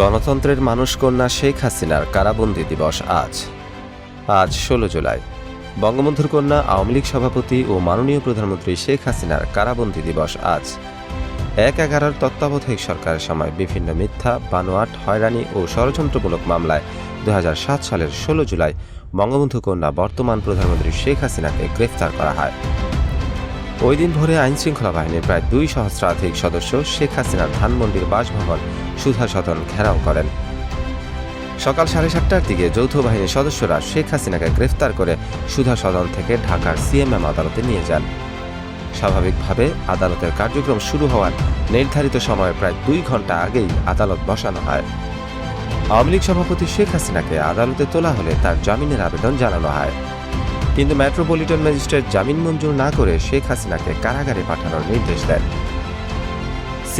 গণতন্ত্রের মানুষ কন্যা শেখ হাসিনার কারাবন্দী দিবস আজ। আজ ষোলো জুলাই। বঙ্গবন্ধুর কন্যা আওয়ামী লীগ সভাপতি ও মাননীয় প্রধানমন্ত্রী শেখ হাসিনার কারাবন্দী দিবস আজ। এক এগারোর তত্ত্বাবধায়ক সরকারের সময় বিভিন্ন মিথ্যা, বানোয়াট, হয়রানি ও ষড়যন্ত্রমূলক মামলায় দুই হাজার সাত সালের ষোলো জুলাই বঙ্গবন্ধু কন্যা বর্তমান প্রধানমন্ত্রী শেখ হাসিনাকে গ্রেফতার করা হয়। ওই দিন ভোরে আইনশৃঙ্খলা বাহিনীর প্রায় দুই সহস্রাধিক সদস্য শেখ হাসিনার ধানমন্ডির বাসভবন সুধা সদন ঘেরাও করেন। সকাল সাড়ে সাতটার দিকে যৌথ বাহিনীর সদস্যরা শেখ হাসিনাকে গ্রেফতার করে সুধা সদন থেকে ঢাকার সিএমএম আদালতে নিয়ে যান। স্বাভাবিকভাবে আদালতের কার্যক্রম শুরু হওয়ার নির্ধারিত সময়ের প্রায় দুই ঘণ্টা আগেই আদালত বসানো হয়। আওয়ামী লীগ সভাপতি শেখ হাসিনাকে আদালতে তোলা হলে তার জামিনের আবেদন জানানো হয়। কিন্তু মেট্রোপলিটন ম্যাজিস্ট্রেট জামিন মঞ্জুর না করে শেখ হাসিনাকে কারাগারে পাঠানোর নির্দেশ দেন।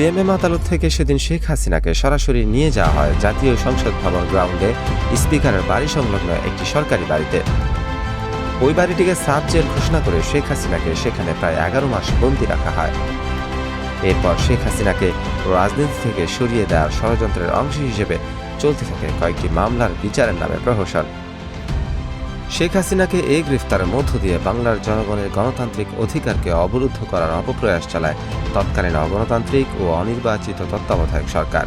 সিএমএম আদালত থেকে সেদিন শেখ হাসিনাকে সরাসরি নিয়ে যাওয়া হয় জাতীয় সংসদ ভবন গ্রাউন্ডে স্পিকারের বাড়ি সংলগ্ন একটি সরকারি বাড়িতে। ওই বাড়িটিকে সাব জেল ঘোষণা করে শেখ হাসিনাকে সেখানে প্রায় এগারো মাস বন্দি রাখা হয়। এরপর শেখ হাসিনাকে রাজনীতি থেকে সরিয়ে দেওয়ার ষড়যন্ত্রের অংশ হিসেবে চলতে থাকে কয়েকটি মামলার বিচারের নামে প্রহসন। শেখ হাসিনাকে এই গ্রেফতারের মধ্য দিয়ে বাংলার জনগণের গণতান্ত্রিক অধিকারকে অবরুদ্ধ করার অপপ্রয়াস চালায় তৎকালীন অগণতান্ত্রিক ও অনির্বাচিত তত্ত্বাবধায়ক সরকার।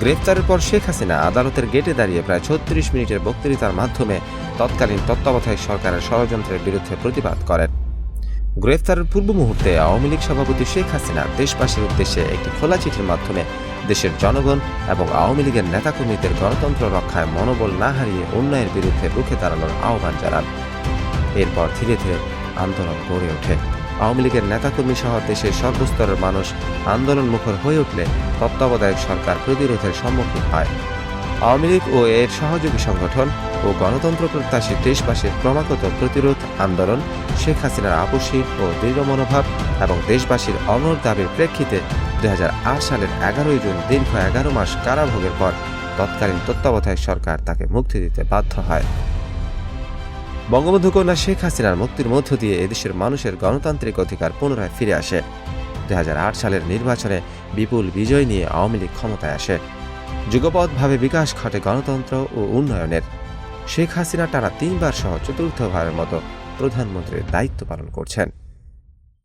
গ্রেফতারের পর শেখ হাসিনা আদালতের গেটে দাঁড়িয়ে প্রায় ছত্রিশ মিনিটের বক্তৃতার মাধ্যমে তৎকালীন তত্ত্বাবধায়ক সরকারের ষড়যন্ত্রের বিরুদ্ধে প্রতিবাদ করেন। গ্রেফতারের পূর্ব মুহূর্তে আওয়ামী লীগ সভাপতি শেখ হাসিনা দেশবাসীর উদ্দেশ্যে একটি খোলা চিঠির মাধ্যমে দেশের জনগণ এবং আওয়ামী লীগের নেতাকর্মীদের গণতন্ত্র রক্ষায় মনোবল না হারিয়ে অন্যায়ের বিরুদ্ধে রুখে দাঁড়ানোর আহ্বান জানান। এরপর ধীরে ধীরে আন্দোলন গড়ে ওঠে। আওয়ামী লীগের নেতাকর্মী সহ দেশের সর্বস্তরের মানুষ আন্দোলন মুখর হয়ে উঠলে তত্ত্বাবধায়ক সরকার প্রতিরোধের সম্মুখীন হয়। আওয়ামী লীগ ও এর সহযোগী সংগঠন ও গণতন্ত্র প্রত্যাশী দেশবাসীর ক্রমাগত প্রতিরোধ, আন্দোলন, শেখ হাসিনার আপসী ও দৃঢ় মনোভাব এবং দেশবাসীর অনর দাবির প্রেক্ষিতে দুই সালের এগারোই জুন দীর্ঘ এগারো মাস কারাভোগের পর তৎকালীন তত্ত্বাবধায়ক সরকার তাকে মুক্তি দিতে বাধ্য হয়। বঙ্গবন্ধু কন্যা শেখ হাসিনার মুক্তির মধ্য দিয়ে এদেশের মানুষের গণতান্ত্রিক অধিকার পুনরায় ফিরে আসে। দুই হাজার আট সালের নির্বাচনে বিপুল বিজয় নিয়ে আওয়ামী লীগ ক্ষমতায় আসে। যুগপৎভাবে বিকাশ ঘটে গণতন্ত্র ও উন্নয়নের। শেখ হাসিনা টানা তিনবার সহ চতুর্থবারের মতো প্রধানমন্ত্রীর দায়িত্ব পালন করছেন।